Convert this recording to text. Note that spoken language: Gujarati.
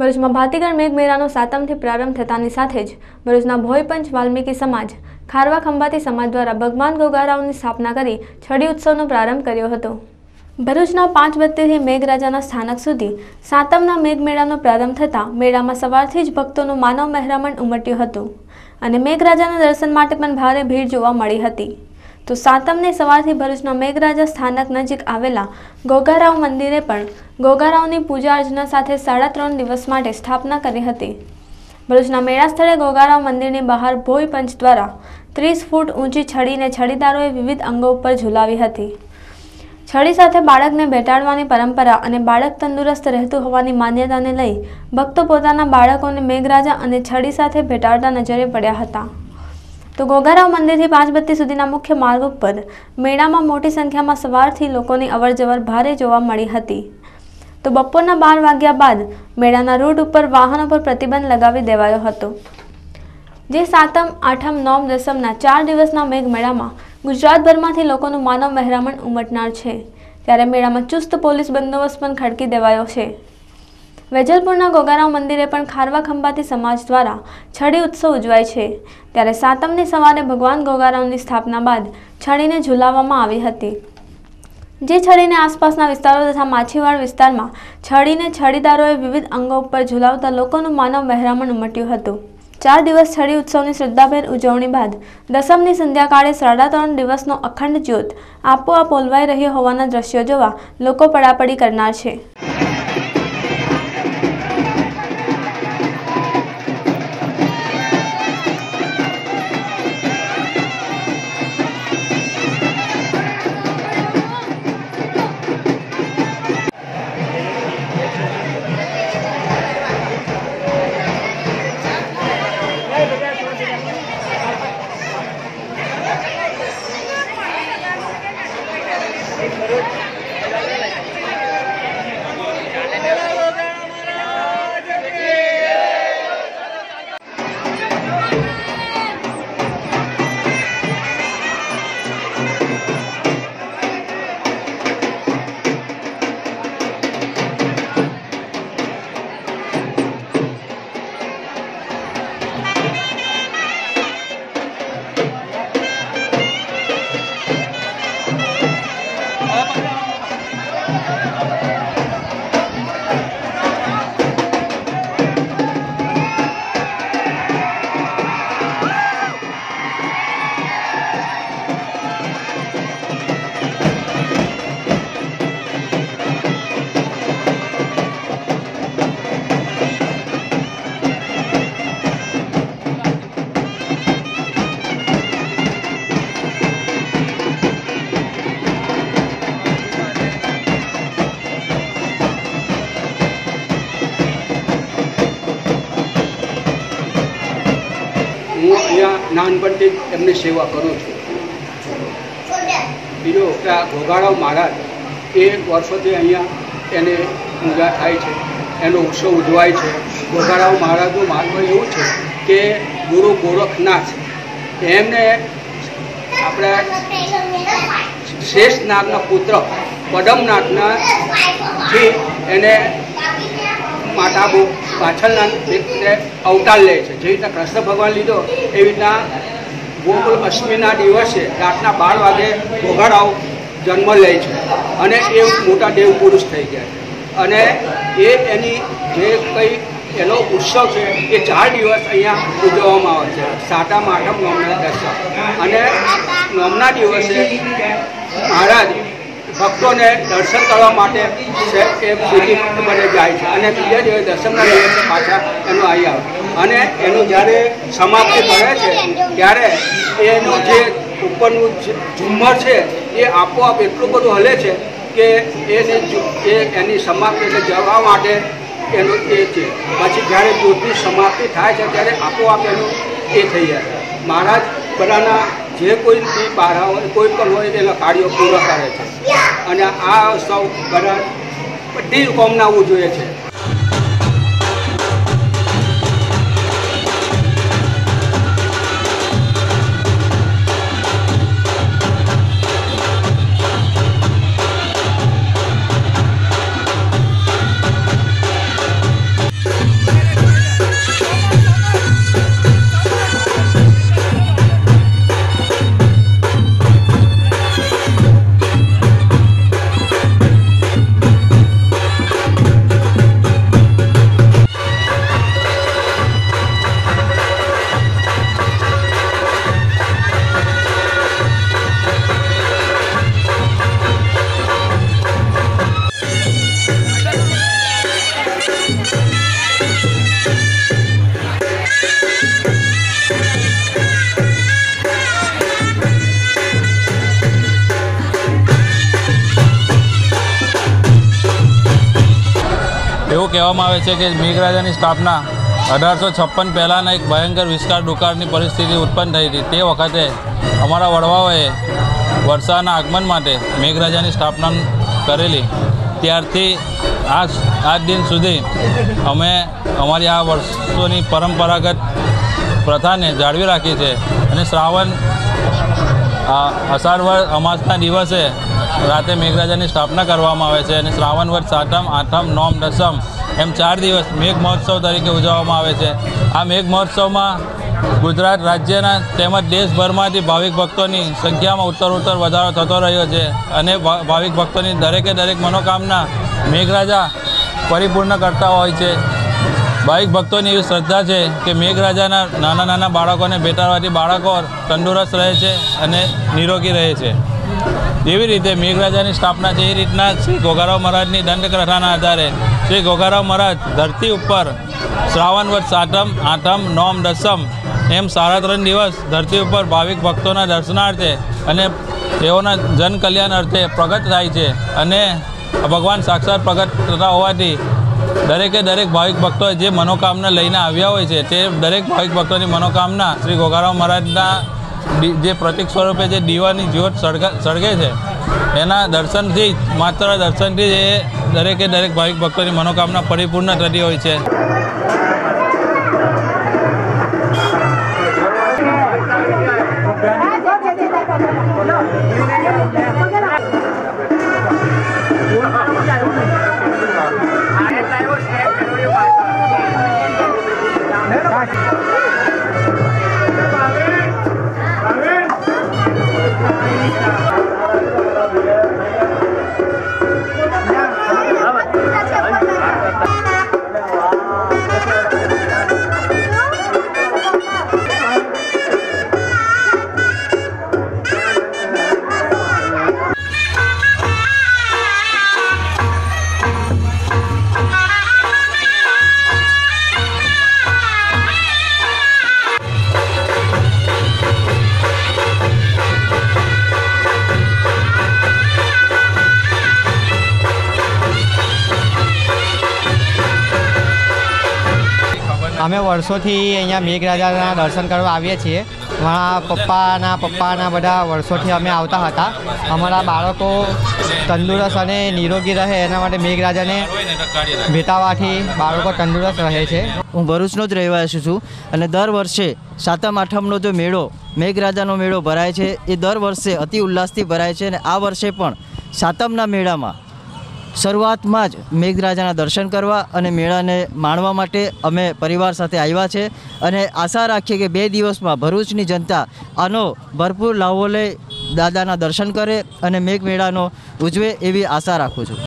ભરૂચમાં ભાતીગળ મેઘમેરાનો સાતમથી પ્રારંભ થતાની સાથે જ ભરૂચના ભોયપંચ વાલ્મીકી સમાજ, ખારવા ખંભાતી સમાજ દ્વારા ભગવાન ગોગારાઓની સ્થાપના કરી છડી ઉત્સવનો પ્રારંભ કર્યો હતો. ભરૂચના પાંચ બત્તીથી મેઘરાજાના સ્થાનક સુધી સાતમના મેઘમેળાનો પ્રારંભ થતાં મેળામાં સવારથી જ ભક્તોનું માનવ મહેરામણ ઉમટ્યું હતું અને મેઘરાજાના દર્શન માટે પણ ભારે ભીડ જોવા મળી હતી. તો સાતમને સવારથી ભરૂચના મેઘરાજા સ્થાનક નજીક આવેલા ગોગારાવ મંદિરે પણ ગોગારાવની પૂજા અર્ચના સાથે સાડા ત્રણ દિવસ માટે સ્થાપના કરી હતી. ભરૂચના મેળા સ્થળે ગોગારાવ મંદિરની બહાર ભોઈ પંચ દ્વારા ત્રીસ ફૂટ ઊંચી છડીને છડીદારોએ વિવિધ અંગો ઉપર ઝુલાવી હતી. છડી સાથે બાળકને બેટાડવાની પરંપરા અને બાળક તંદુરસ્ત રહેતું હોવાની માન્યતાને લઈ ભક્તો પોતાના બાળકોને મેઘરાજા અને છડી સાથે ભેટાડતા નજરે પડ્યા હતા. તો ગોગારાવ મંદિરથી પાંચ બત્તી સુધીના મુખ્ય માર્ગ ઉપર મેળામાં મોટી સંખ્યામાં સવારથી લોકોની અવરજવર ભારે જોવા મળી હતી. તો બપોરના બાર વાગ્યા બાદ મેળાના રૂટ ઉપર વાહનો પર પ્રતિબંધ લગાવી દેવાયો હતો. જે સાતમ, આઠમ નોમ દસમના ચાર દિવસના મેઘ મેળામાં ગુજરાતભરમાંથી લોકોનું માનવ મહેરામણ ઉમટનાર છે. ત્યારે મેળામાં ચુસ્ત પોલીસ બંદોબસ્ત પણ ખડકી દેવાયો છે. વેજલપુરના ગોગારાવ મંદિરે પણ ખારવા ખંભાતી સમાજ દ્વારા છડી ઉત્સવ ઉજવાય છે. ત્યારે સાતમની સવારે ભગવાન ગોગારાવની સ્થાપના બાદ છડીને ઝુલાવવામાં આવી હતી. જે છડીને આસપાસના વિસ્તારો તથા માછીવાડ વિસ્તારમાં છડીને છડીદારોએ વિવિધ અંગો ઉપર ઝુલાવતા લોકોનું માનવ વહેરામણ ઉમટ્યું હતું. ચાર દિવસ છડી ઉત્સવની શ્રદ્ધાભેર ઉજવણી બાદ દસમની સંધ્યાકાળે સાડા ત્રણ દિવસનો અખંડ જ્યોત આપોઆપ ઓલવાઈ રહ્યો હોવાના દ્રશ્યો જોવા લોકો પડાપડી કરનાર છે. નાનપણથી એમની સેવા કરું છું. બીજો કે આ ઘોઘારાવ મહારાજ, એ વર્ષોથી અહીંયા એને પૂજા થાય છે, એનો ઉત્સવ ઉજવાય છે. ઘોઘારાવ મહારાજનું મહાત્મ એવું છે કે ગુરુ ગોરખનાથ, એમને આપણે શેષનાથના પુત્ર પદમનાથના થી એને માતા પાછળના એક અવતાર લે છે. જેવી રીતના કૃષ્ણ ભગવાન લીધો, એવી રીતના ગોકુલ અષ્ટમીના દિવસે રાતના બાર વાગે ઘોઘાડાઓ જન્મ લે છે અને એ મોટા દેવ પુરુષ થઈ ગયા અને એ એની જે કંઈ એનો ઉત્સવ છે, એ ચાર દિવસ અહીંયા ઉજવવામાં આવે છે. સાતમ, આઠમ નોમના દસમ. અને નોમના દિવસે મહારાજ ભક્તોને દર્શન કરવા માટે એ બીજી બને જાય છે. અને બીજા દિવસે દર્શનના દિવસે પાછા એનું આવી આવે. અને એનું જ્યારે સમાપ્તિ કરે છે, ત્યારે એનું જે ઉપરનું ઝુમ્મર છે, એ આપોઆપ એટલું બધું હલે છે કે એને એ એની સમાપ્તિ એટલે જવા માટે એનું એ છે. પછી જ્યારે જ્યોતની સમાપ્તિ થાય છે, ત્યારે આપોઆપ એનું એ થઈ જાય. મહારાજ બધાના જે કોઈ બી બારા હોય, કોઈ પણ હોય, એના કાર્યો પૂરા કરે છે. અને આ સૌ બધા બધી કોમના ઉજવે છે. કહેવામાં આવે છે કે મેઘરાજાની સ્થાપના અઢારસો છપ્પન પહેલાંના એક ભયંકર વિસ્તાર દુકાળની પરિસ્થિતિ ઉત્પન્ન થઈ હતી. તે વખતે અમારા વડવાઓએ વર્ષાના આગમન માટે મેઘરાજાની સ્થાપના કરેલી. ત્યારથી આજ આજ દિન સુધી અમે અમારી આ વર્ષોની પરંપરાગત પ્રથાને જાળવી રાખી છે અને શ્રાવણ, આ અષાઢ વર્ષ અમાસના દિવસે રાતે મેઘરાજાની સ્થાપના કરવામાં આવે છે અને શ્રાવણ વર્ષ સાતમ, આઠમ, નોમ, દસમ એમ ચાર દિવસ મેઘ મહોત્સવ તરીકે ઉજવવામાં આવે છે. આ મેઘ મહોત્સવમાં ગુજરાત રાજ્યના તેમજ દેશભરમાંથી ભાવિક ભક્તોની સંખ્યામાં ઉત્તર ઉત્તર વધારો થતો રહ્યો છે અને ભાવિક ભક્તોની દરેકે દરેક મનોકામના મેઘરાજા પરિપૂર્ણ કરતા હોય છે. ભાવિક ભક્તોની એવી શ્રદ્ધા છે કે મેઘરાજાના નાના નાના બાળકોને ભેટાડવાથી બાળકો તંદુરસ્ત રહે છે અને નિરોગી રહે છે. જેવી રીતે મેઘરાજાની સ્થાપના છે એ રીતના શ્રી ઘોઘારાવ મહારાજની દંડકથાના આધારે શ્રી ઘોઘારાવ મહારાજ ધરતી ઉપર શ્રાવણ વર્ષ સાતમ આઠમ, નોમ, દસમ એમ સાડા ત્રણ દિવસ ધરતી ઉપર ભાવિક ભક્તોના દર્શનાર્થે અને તેઓના જન કલ્યાણ અર્થે પ્રગટ થાય છે અને ભગવાન સાક્ષાત પ્રગટ થતા હોવાથી દરેકે દરેક ભાવિક ભક્તો જે મનોકામના લઈને આવ્યા હોય છે તે દરેક ભાવિક ભક્તોની મનોકામના શ્રી ગોગારામ મહારાજના જે પ્રતિક સ્વરૂપે જે દીવાની જ્યોત સળગ- છે, એના દર્શનથી માત્ર દર્શનથી જ એ દરેકે દરેક ભાવિક ભક્તોની મનોકામના પરિપૂર્ણ થતી હોય છે. અમે વર્ષોથી અહીંયા મેઘરાજાના દર્શન કરવા આવીએ છીએ. મારા પપ્પાના પપ્પાના બધા વર્ષોથી અમે આવતા હતા. અમારા બાળકો તંદુરસ્ત અને નિરોગી રહે, એના માટે મેઘરાજાને ભેટાવાથી બાળકો તંદુરસ્ત રહે છે. હું ભરૂચનો જ રહેવાસી છું અને દર વર્ષે સાતમ, આઠમનો જો મેળો, મેઘરાજાનો મેળો ભરાય છે, એ દર વર્ષે અતિ ઉલ્લાસથી ભરાય છે અને આ વર્ષે પણ સાતમના મેળામાં શરૂઆતમાં જ મેઘરાજાના દર્શન કરવા અને મેળાને માણવા માટે અમે પરિવાર સાથે આવ્યા છે અને આશા રાખીએ કે બે દિવસમાં ભરૂચની જનતા આનો ભરપૂર લાવો લઈ દાદાના દર્શન કરે અને મેઘ મેળાનો ઉજવે એવી આશા રાખું છું.